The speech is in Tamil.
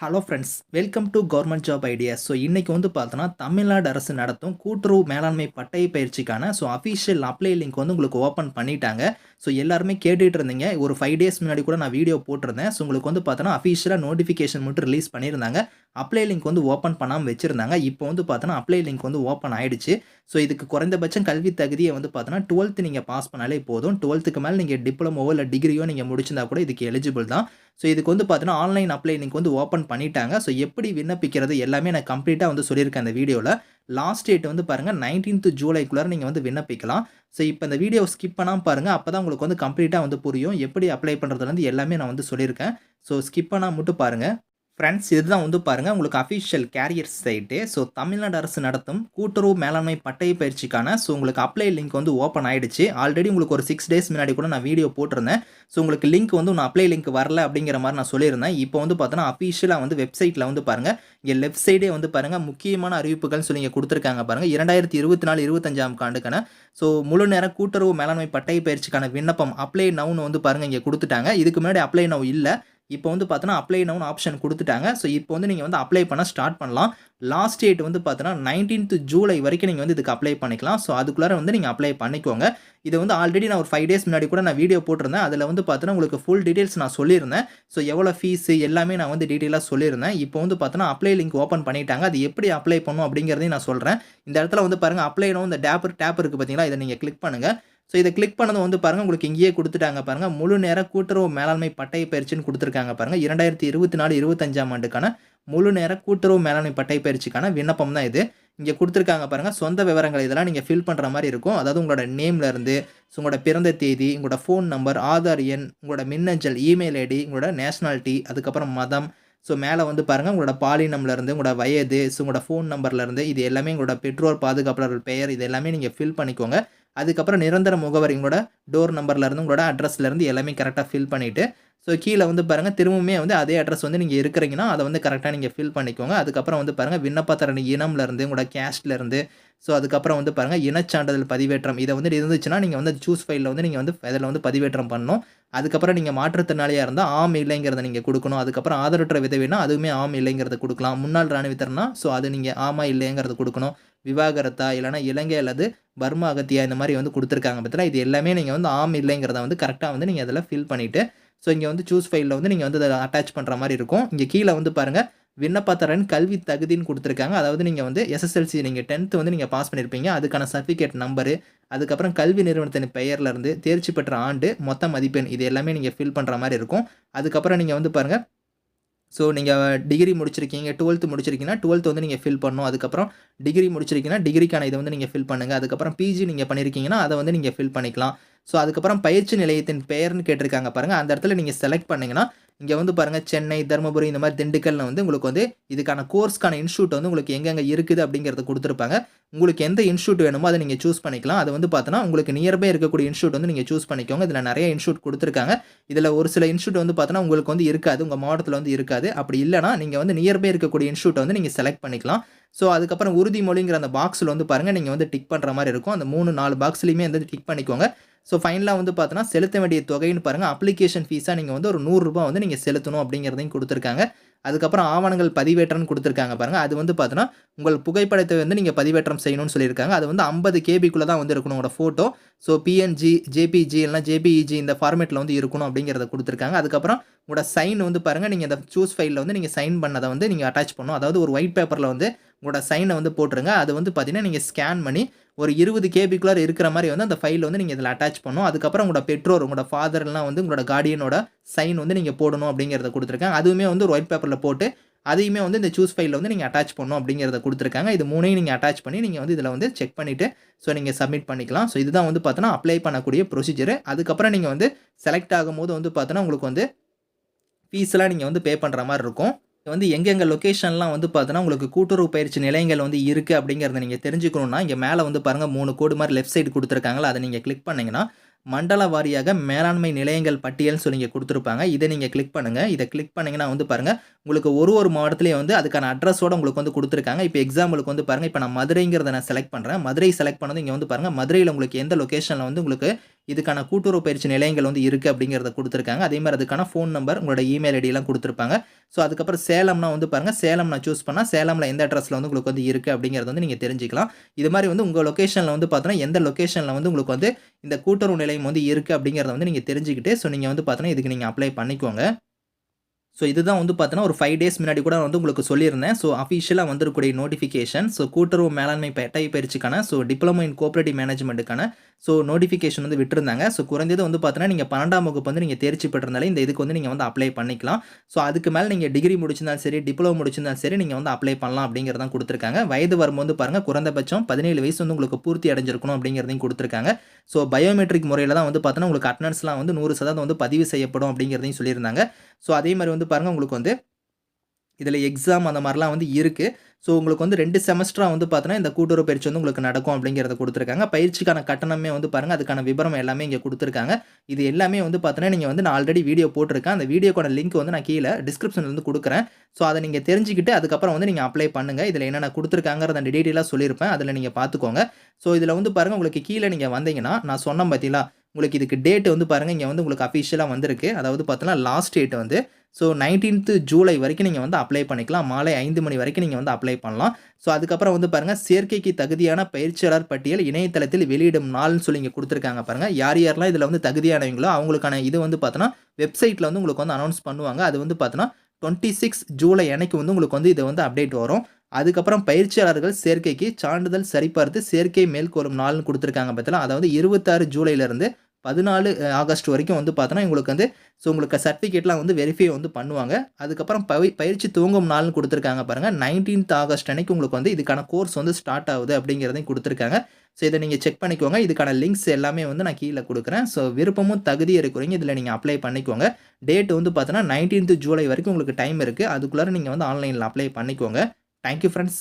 Hello friends welcome to government job idea so இன்றைக்கி வந்து பார்த்தோன்னா தமிழ்நாடு அரசு நடத்தும் கூட்டுறவு மேலாண்மை பட்டய பயிற்சிக்கான ஸோ அஃபிஷியல் அப்ளை லிங்க் வந்து உங்களுக்கு ஓப்பன் பண்ணிட்டாங்க. ஸோ எல்லாருமே கேட்டுட்டு இருந்தீங்க. ஒரு ஃபைவ் டேஸ் முன்னாடி கூட நான் வீடியோ போட்டிருந்தேன். ஸோ உங்களுக்கு வந்து பார்த்தோன்னா அஃபிஷியலாக நோட்டிஃபிகேஷன் மட்டும் ரிலீஸ் பண்ணியிருந்தாங்க. அப்ளை லிங்க் வந்து ஓப்பன் பண்ணாமல் வச்சுருந்தாங்க. இப்போ வந்து பார்த்தோன்னா அப்ளை லிங்க் வந்து ஓப்பன் ஆயிடுச்சு. ஸோ இதுக்கு குறைந்தபட்சம் கல்வி தகுதியை வந்து பார்த்தோன்னா டுவெல்த்து நீங்கள் பாஸ் பண்ணாலே போதும். டுவெல்த்துக்கு மேலே நீங்கள் டிப்ளமோவோ இல்லை டிகிரியோ நீங்கள் முடிச்சிருந்தா கூட இதுக்கு எலிஜிபிள் தான். ஸோ இதுக்கு வந்து பார்த்தோன்னா ஆன்லைன் அப்ளை லிங்க் வந்து ஓப்பன் பண்ணிட்டாங்க. ஸோ எப்படி விண்ணப்பிக்கிறது எல்லாமே நான் கம்ப்ளீட்டாக வந்து சொல்லியிருக்கேன் அந்த வீடியோவில் லாஸ்ட் டேட் வந்து பாருங்கள் நைன்டீன்த் ஜூலைக்குள்ளே நீங்கள் வந்து விண்ணப்பிக்கலாம். ஸோ இப்போ இந்த வீடியோ ஸ்கிப் பண்ணாமல் பாருங்கள் அப்போ தான் உங்களுக்கு வந்து கம்ப்ளீட்டாக வந்து புரியும். எப்படி அப்ளை பண்ணுறதுலேருந்து எல்லாமே நான் வந்து சொல்லியிருக்கேன். ஸோ ஸ்கிப் பண்ணால் மட்டும் பாருங்கள் ஃப்ரெண்ட்ஸ் இதுதான் வந்து பாருங்கள் உங்களுக்கு official career site so Tamil Nadu அரசு நடத்தும் கூட்டுறவு மேலாண்மை பட்டய பயிற்சிக்கான ஸோ உங்களுக்கு அப்ளை லிங்க் வந்து ஓப்பன் ஆயிடுச்சு. ஆல்ரெடி உங்களுக்கு ஒரு சிக்ஸ் டேஸ் முன்னாடி கூட நான் வீடியோ போட்டிருந்தேன். ஸோ உங்களுக்கு லிங்க் வந்து ஒன்று அப்ளை லிங்க் வரல அப்படிங்கிற மாதிரி நான் சொல்லியிருந்தேன். இப்போ வந்து பார்த்தோன்னா அஃபிஷியலாக வந்து வெப்சைட்டில் வந்து பாருங்கள் இங்கே லெஃப்ட் சைடே வந்து பாருங்கள் முக்கியமான அறிவிப்புகள்னு சொல்லி இங்கே கொடுத்துருக்காங்க பாருங்கள் இரண்டாயிரத்தி இருபத்தி நாலு இருபத்தஞ்சாம் ஆண்டுக்கான ஸோ முழு நேரம் கூட்டுறவு மேலாண்மை பட்டய பயிற்சிக்கான விண்ணப்பம் அப்ளை நவுன்னு வந்து பாருங்கள் இங்கே கொடுத்துட்டாங்க. இதுக்கு முன்னாடி அப்ளை நவ் இல்லை. இப்போ வந்து பார்த்தோன்னா அப்ளை நவுன் ஆப்ஷன் கொடுத்துட்டாங்க. ஸோ இப்போ வந்து நீங்கள் வந்து அப்ளை பண்ண ஸ்டார்ட் பண்ணலாம். லாஸ்ட் டேட் வந்து பார்த்தோன்னா நைன்டீன்த் ஜூலை வரைக்கும் நீங்கள் வந்து இதுக்கு அப்ளை பண்ணிக்கலாம். ஸோ அதுக்குள்ளார வந்து நீங்கள் அப்ளை பண்ணிக்கோங்க. இது வந்து ஆல்ரெடி நான் ஒரு ஃபைவ் டேஸ் முன்னாடி கூட நான் வீடியோ போட்டிருந்தேன். அதில் வந்து பார்த்தோன்னா உங்களுக்கு ஃபுல் டீட்டெயில்ஸ் நான் சொல்லியிருந்தேன். ஸோ எவ்வளோ ஃபீஸு எல்லாமே நான் வந்து டீட்டெயிலாக சொல்லியிருந்தேன். இப்போ வந்து பார்த்தோன்னா அப்ளை லிங்க் ஓப்பன் பண்ணிட்டாங்க. அது எப்படி அப்ளை பண்ணும் அப்படிங்கிறதையும் நான் சொல்கிறேன் இந்த இடத்துல வந்து பாருங்கள் அப்ளை நோ இந்த டேப் டேப் இருக்குது பார்த்தீங்களா இதை நீங்கள் கிளிக் பண்ணுங்கள் ஸோ இதை கிளிக் பண்ணது வந்து பாருங்கள் உங்களுக்கு இங்கேயே கொடுத்துட்டாங்க பாருங்கள் முழு நேர கூட்டுறவு மேலாண்மை பட்டய பயிற்சின்னு கொடுத்துருக்காங்க பாருங்கள் இரண்டாயிரத்தி இருபத்தி நாலு இருபத்தஞ்சாம் ஆண்டுக்கான முழு நேர கூட்டுறவு மேலாண்மை பட்டய பயிற்சிக்கான விண்ணப்பம் தான் இது. இங்கே கொடுத்துருக்காங்க பாருங்கள் சொந்த விவரங்கள் இதெல்லாம் நீங்கள் ஃபில் பண்ணுற மாதிரி இருக்கும். அதாவது உங்களோட நேம்லேருந்து ஸோ உங்களோட பிறந்த தேதி உங்களோட ஃபோன் நம்பர் ஆதார் எண் உங்களோட மின்னஞ்சல் இமெயில் ஐடி உங்களோட நேஷ்னாலிட்டி அதுக்கப்புறம் மதம். ஸோ மேலே வந்து பாருங்கள் உங்களோட பாலினம்லேருந்து உங்களோட வயது ஸோ உங்களோட ஃபோன் நம்பர்லேருந்து இது எல்லாமே உங்களோட பெற்றோர் பாதுகாப்பாளர்கள் பெயர் இது எல்லாமே நீங்கள் ஃபில் பண்ணிக்கோங்க. அதுக்கப்புறம் நிரந்தர முகவரி உங்களோட டோர் நம்பர்லேருந்து உங்களோட அட்ரஸ்லேருந்து எல்லாமே கரெக்டாக ஃபில் பண்ணிவிட்டு ஸோ கீழே வந்து பாருங்கள் திரும்பவுமே வந்து அதே அட்ரஸ் வந்து நீங்கள் இருக்கிறீங்கன்னா அதை வந்து கரெக்டாக நீங்கள் ஃபில் பண்ணிக்கோங்க. அதுக்கப்புறம் வந்து பாருங்கள் விண்ணப்பத்தரணி இனம்லேருந்து உங்களோட கேஸ்ட்லேருந்து ஸோ அதுக்கப்புறம் வந்து பாருங்கள் இனச்சான்றிதழ் பதிவேற்றம். இதை வந்து இருந்துச்சுன்னா நீங்கள் வந்து சூஸ் ஃபைலில் வந்து நீங்கள் வந்து இதில் வந்து பதிவேற்றம் பண்ணணும். அதுக்கப்புறம் நீங்கள் மாற்றுத்திறனாளியாக இருந்தால் ஆம் இல்லைங்கிறத நீங்கள் கொடுக்கணும். அதுக்கப்புறம் ஆதரவற்ற விதவினா அதுவுமே ஆம் இல்லைங்கிறத கொடுக்கலாம். முன்னாள் ராணுவத்திறனா ஸோ அது நீங்கள் ஆமா இல்லைங்கிறத கொடுக்கணும். விவாகரத்தா இல்லைனா இலங்கை அல்லது பர்மா அகத்தியா இந்த மாதிரி வந்து கொடுத்துருக்காங்க பார்த்தீங்களா இது எல்லாமே நீங்கள் வந்து ஆம் இல்லைங்கிறத வந்து கரெக்டாக வந்து நீங்கள் அதில் ஃபில் பண்ணிவிட்டு ஸோ இங்கே வந்து சூஸ் ஃபைலில் வந்து நீங்கள் வந்து அதை அட்டாச் பண்ணுற மாதிரி இருக்கும். இங்கே கீழே வந்து பாருங்கள் விண்ணப்பத்தரன் கல்வி தகுதின்னு கொடுத்துருக்காங்க. அதாவது நீங்கள் வந்து எஸ்எஸ்எல்சி நீங்கள் டென்த்து வந்து நீங்கள் பாஸ் பண்ணியிருப்பீங்க அதுக்கான சர்டிஃபிகேட் நம்பரு அதுக்கப்புறம் கல்வி நிறுவனத்தின் பெயர்லேருந்து தேர்ச்சி பெற்ற ஆண்டு மொத்த மதிப்பெண் இது எல்லாமே நீங்கள் ஃபில் பண்ணுற மாதிரி இருக்கும். அதுக்கப்புறம் நீங்கள் வந்து பாருங்கள் ஸோ நீங்கள் டிகிரி முடிச்சிருக்கீங்க டுவெல்த்து முடிச்சிருக்கீங்கன்னா டுவெல்த் வந்து நீங்கள் ஃபில் பண்ணணும். அதுக்கப்புறம் டிகிரி முடிச்சிருக்கீங்கன்னா டிகிரிக்கான இதை வந்து நீங்கள் ஃபில் பண்ணுங்கள் அதுக்கப்புறம் பிஜி நீங்கள் பண்ணியிருக்கீங்கன்னா அதை வந்து நீங்கள் ஃபில் பண்ணிக்கலாம். ஸோ அதுக்கப்புறம் பயிற்சி நிலையத்தின் பெயர்னு கேட்டிருக்காங்க பாருங்கள் அந்த இடத்துல நீங்கள் செலக்ட் பண்ணிங்கன்னா இங்கே வந்து பாருங்கள் சென்னை தருமபுரி இந்த மாதிரி திண்டுக்கல்ல வந்து உங்களுக்கு வந்து இதுக்கான கோர்ஸ்க்கான இன்ஸ்டியூட் வந்து உங்களுக்கு எங்கெங்கே இருக்குது அப்படிங்கிறத கொடுத்துருப்பாங்க. உங்களுக்கு எந்த இன்ஸ்டியூட் வேணுமோ அதை நீங்கள் சூஸ் பண்ணிக்கலாம். அது வந்து பார்த்தோன்னா உங்களுக்கு நியர்பை இருக்கக்கூடிய இன்ஸ்டியூட் வந்து நீங்கள் சூஸ் பண்ணிக்கோங்க. இதில் நிறைய இன்ஸ்டியூட் கொடுத்துருக்காங்க. இதில் ஒரு சில இன்ஸ்டியூட் வந்து பார்த்தோன்னா உங்களுக்கு வந்து இருக்காது. உங்கள் மாவட்டத்தில் வந்து இருக்காது. அப்படி இல்லைனா நீங்கள் வந்து நியர்பை இருக்கக்கூடிய இன்ஸ்டியூட் வந்து நீங்கள் செலக்ட் பண்ணிக்கலாம். ஸோ அதுக்கப்புறம் உறுதிமொழிங்கிற அந்த பாக்ஸில் வந்து பாருங்கள் நீங்கள் வந்து டிக் பண்ணுற மாதிரி இருக்கும். அந்த மூணு நாலு பாக்ஸ்லையுமே வந்து டிக் பண்ணிக்கோங்க. ஸோ ஃபைனலாக வந்து பார்த்தோன்னா செலுத்த வேண்டிய தொகைன்னு பாருங்கள் அப்ளிகேஷன் ஃபீஸாக நீங்கள் வந்து ஒரு நூறுரூபா வந்து நீங்கள் செலுத்தணும் அப்படிங்கிறதையும் கொடுத்துருக்காங்க. அதுக்கப்புறம் ஆவணங்கள் பதிவேற்றம்னு கொடுத்துருக்காங்க பாருங்கள் அது வந்து பார்த்தோன்னா உங்கள் புகைப்படத்தை வந்து நீங்கள் பதிவேற்றம் செய்யணும்னு சொல்லியிருக்காங்க. அது வந்து ஐம்பது கேபிக்குள்ளே தான் வந்து இருக்கணும் உங்களோட ஃபோட்டோ ஸோ பிஎன்ஜி ஜேபிஜி இல்லைனா ஜேபிஇஜி இந்த ஃபார்மேட்டில் வந்து இருக்கணும் அப்படிங்கிறத கொடுத்துருக்காங்க. அதுக்கப்புறம் உங்களோட சைன் வந்து பாருங்கள் நீங்கள் இந்த சூஸ் ஃபைலில் வந்து நீங்கள் சைன் பண்ணதை வந்து நீங்கள் அட்டாச் பண்ணணும். அதாவது ஒரு ஒயிட் பேப்பரில் வந்து உங்களோட சைனை வந்து போட்டுருங்க. அது வந்து பார்த்தீங்கன்னா நீங்கள் ஸ்கேன் பண்ணி ஒரு இருபது கேபிக்குள்ளார் இருக்கிற மாதிரி வந்து அந்த ஃபைல் வந்து நீங்கள் இதில் அட்டாச் பண்ணணும். அதுக்கப்புறம் உங்களோட பெற்றோர் உங்களோட ஃபாதர்லாம் வந்து உங்களோட கார்டியனோட சைன் வந்து நீங்கள் போடணும் அப்படிங்கிறத கொடுத்துருக்காங்க. அதுவுமே வந்து ஒரு ஒயிட் பேப்பரில் போட்டு அதையுமே வந்து இந்த சூஸ் ஃபைலில் வந்து நீங்கள் அட்டாச் பண்ணணும் அப்படிங்கிறத கொடுத்துருக்காங்க. இது மூணையும் நீங்கள் அட்டாச் பண்ணி நீங்கள் வந்து இதில் வந்து செக் பண்ணிவிட்டு ஸோ நீங்கள் சப்மிட் பண்ணிக்கலாம். ஸோ இதுதான் வந்து பார்த்தோன்னா அப்ளை பண்ணக்கூடிய ப்ரொசீஜர் அதுக்கப்புறம் நீங்கள் வந்து செலக்ட் ஆகும்போது வந்து பார்த்தோன்னா உங்களுக்கு வந்து ஃபீஸ்லாம் நீங்கள் வந்து பே பண்ணுற மாதிரி இருக்கும். வந்து எங்கெங்கே லொக்கேஷன்லாம் வந்து பார்த்தோன்னா உங்களுக்கு கூட்டுறவு பயிற்சி நிலையங்கள் வந்து இருக்குது அப்படிங்கிறத நீங்கள் தெரிஞ்சுக்கணுன்னா இங்கே மேலே வந்து பாருங்கள் மூணு கோடு மாதிரி லெஃப்ட் சைடு கொடுத்துருக்காங்களா அதை நீங்கள் கிளிக் பண்ணிங்கன்னா மண்டல வாரியாக மேலாண்மை நிலையங்கள் பட்டியல்னு சொல்லி இங்கே கொடுத்துருப்பாங்க. இதை நீங்கள் கிளிக் பண்ணுங்கள் இதை கிளிக் பண்ணிங்கன்னா வந்து பாருங்கள் உங்களுக்கு ஒரு ஒரு மாவட்டத்துலேயும் வந்து அதுக்கான அட்ரஸோடு உங்களுக்கு வந்து கொடுத்துருக்காங்க. இப்போ எக்ஸாம்பிளுக்கு வந்து பாருங்கள் இப்போ நான் மதுரைங்கிறத நான் செலக்ட் பண்ணுறேன் மதுரை செலக்ட் பண்ணது இங்கே வந்து பாருங்கள் மதுரையில் உங்களுக்கு எந்த லொக்கேஷனில் வந்து உங்களுக்கு இதுக்கான கூட்டுறவு பயிற்சி நிலையங்கள் வந்து இருக்குது அப்படிங்கிறத கொடுத்துருக்காங்க. அதே மாதிரி அதுக்கான ஃபோன் நம்பர் உங்களோட இமெயில் ஐடியெல்லாம் கொடுத்துருப்பாங்க. ஸோ அதுக்கப்புறம் சேலம்னா வந்து பாருங்கள் சேலம் நான் சூஸ் பண்ணால் சேலமில் எந்த அட்ரஸில் வந்து உங்களுக்கு வந்து இருக்குது அப்படிங்கிறத வந்து நீங்கள் தெரிஞ்சுக்கலாம். இது மாதிரி வந்து உங்கள் லொக்கேஷனில் வந்து பார்த்தோன்னா எந்த லொக்கேஷனில் வந்து உங்களுக்கு வந்து இந்த கூட்டுறவு நிலையம் வந்து இருக்குது அப்படிங்கிறத வந்து நீங்கள் தெரிஞ்சுக்கிட்டு ஸோ நீங்கள் வந்து பார்த்தோன்னா இதுக்கு நீங்கள் அப்ளை பண்ணிக்கோங்க. ஸோ இதுதான் வந்து பார்த்தோன்னா ஒரு ஃபைவ் டேஸ் முன்னாடி கூட வந்து உங்களுக்கு சொல்லியிருந்தேன். ஸோ அஃபிஷியலாக வந்திருக்கக்கூடிய நோட்டிஃபிகேஷன் ஸோ கூட்டுறவு மேலாண்மை பட்டை பயிற்சிக்கான ஸோ டிப்ளமோ இன் கோஆப்ரேட்டிவ் மேனேஜ்மெண்ட்டுக்கான ஸோ நோட்டிஃபிகேஷன் வந்து விட்டுருந்தாங்க. ஸோ குறைந்தது வந்து பார்த்தோன்னா நீங்கள் பன்னெண்டாம் வகுப்பு வந்து நீங்கள் தேர்ச்சி பெற்றிருந்தாலே இந்த இதுக்கு வந்து நீங்கள் வந்து அப்ளை பண்ணிக்கலாம். ஸோ அதுக்கு மேலே நீங்கள் டிகிரி முடிச்சிருந்தாலும் சரி டிப்ளமோ முடிச்சிருந்தாலும் சரி நீங்கள் வந்து அப்ளை பண்ணலாம் அப்படிங்கிறதான் கொடுத்துருக்காங்க. வயது வரும்போது வந்து பாருங்கள் குறைந்தபட்சம் பதினேழு வயசு வந்து உங்களுக்கு பூர்த்தி அடைஞ்சிருக்கணும் அப்படிங்கிறதையும் கொடுத்துருக்காங்க. ஸோ பயோமெட்ரிக் முறையில் தான் வந்து பார்த்தோன்னா உங்களுக்கு அட்டனன்ஸ்லாம் வந்து நூறு சதவீதம் வந்து பதிவு செய்யப்படும் அப்படிங்கிறதையும் சொல்லியிருந்தாங்க. ஸோ அதே மாதிரி வந்து பாருங்கள் உங்களுக்கு வந்து இதில் எக்ஸாம் அந்த மாதிரிலாம் வந்து இருக்குது ஸோ உங்களுக்கு வந்து ரெண்டு செமஸ்டராக வந்து பார்த்தோன்னா இந்த கூட்டுறவு பயிற்சி வந்து உங்களுக்கு நடக்கும் அப்படிங்கிறத கொடுத்துருக்காங்க. பயிற்சிக்கான கட்டணமே வந்து பாருங்கள் அதுக்கான விவரம் எல்லாமே இங்கே கொடுத்துருக்காங்க. இது எல்லாமே வந்து பார்த்தோன்னா நீங்கள் வந்து நான் ஆல்ரெடி வீடியோ போட்டிருக்கேன். அந்த வீடியோக்கான லிங்க் வந்து நான் கீழே டிஸ்கிரிப்ஷனில் வந்து கொடுக்குறேன். ஸோ அதை நீங்கள் தெரிஞ்சுக்கிட்டு அதுக்கப்புறம் வந்து நீங்கள் அப்ளை பண்ணுங்கள் இதில் என்னென்ன கொடுத்துருக்காங்கிறத டீட்டெயிலாக சொல்லியிருப்பேன். அதில் நீங்கள் பார்த்துக்கோங்க ஸோ இதில் வந்து பாருங்கள் உங்களுக்கு கீழே நீங்கள் வந்தீங்கன்னா நான் சொன்னேன் பார்த்தீங்களா உங்களுக்கு இதுக்கு டேட் வந்து பாருங்கள் இங்கே வந்து உங்களுக்கு அஃபிஷியலாக வந்திருக்கு. அதாவது பார்த்தோன்னா லாஸ்ட் டேட் வந்து ஸோ நைன்டீன்த்து ஜூலை வரைக்கும் நீங்கள் வந்து அப்ளை பண்ணிக்கலாம். மாலை ஐந்து மணி வரைக்கும் நீங்கள் வந்து அப்ளை பண்ணலாம். ஸோ அதுக்கப்புறம் வந்து பாருங்கள் சேர்க்கைக்கு தகுதியான பயிற்சியாளர் பட்டியல் இணையதளத்தில் வெளியிடும் நாள்னு சொல்லி இங்கே கொடுத்துருக்காங்க பாருங்கள் யார் யாரெல்லாம் இதில் வந்து தகுதியானவங்களோ அவங்களுக்கான இது வந்து பார்த்தோன்னா வெப்சைட்டில் வந்து உங்களுக்கு வந்து அனௌன்ஸ் பண்ணுவாங்க. அது வந்து பார்த்தோன்னா டுவெண்ட்டி சிக்ஸ் ஜூலை அன்னைக்கு வந்து உங்களுக்கு வந்து இது வந்து அப்டேட் வரும். அதுக்கப்புறம் பயிற்சியாளர்கள் சேர்க்கைக்கு சான்றிதழ் சரிபார்த்து சேர்க்கை மேற்கொள்ளும் நாள்னு கொடுத்துருக்காங்க பார்த்தீங்களா அதாவது இருபத்தாறு ஜூலையிலேருந்து பதினாலு ஆகஸ்ட் வரைக்கும் வந்து பார்த்தோன்னா உங்களுக்கு வந்து ஸோ உங்களுக்கு சர்டிஃபிகேட்லாம் வந்து வெரிஃபை வந்து பண்ணுவாங்க. அதுக்கப்புறம் பவி பயிற்சி துவங்கும் நாள்னு கொடுத்துருக்காங்க பாருங்கள் நைன்டீன்த் ஆகஸ்ட் அன்னைக்கு உங்களுக்கு வந்து இதுக்கான கோர்ஸ் வந்து ஸ்டார்ட் ஆகுது அப்படிங்கிறதையும் கொடுத்துருக்காங்க. ஸோ இதை நீங்கள் செக் பண்ணிக்கோங்க. இதுக்கான லிங்க்ஸ் எல்லாமே வந்து நான் கீழே கொடுக்குறேன். ஸோ விருப்பமும் தகுதி இருக்கிறீங்க. இதில் நீங்கள் அப்ளை பண்ணிக்கோங்க. டேட் வந்து பார்த்தோன்னா நைன்டீன்த் ஜூலை வரைக்கும் உங்களுக்கு டைம் இருக்குது அதுக்குள்ளார நீங்கள் வந்து ஆன்லைனில் அப்ளை பண்ணிக்கோங்க. Thank you friends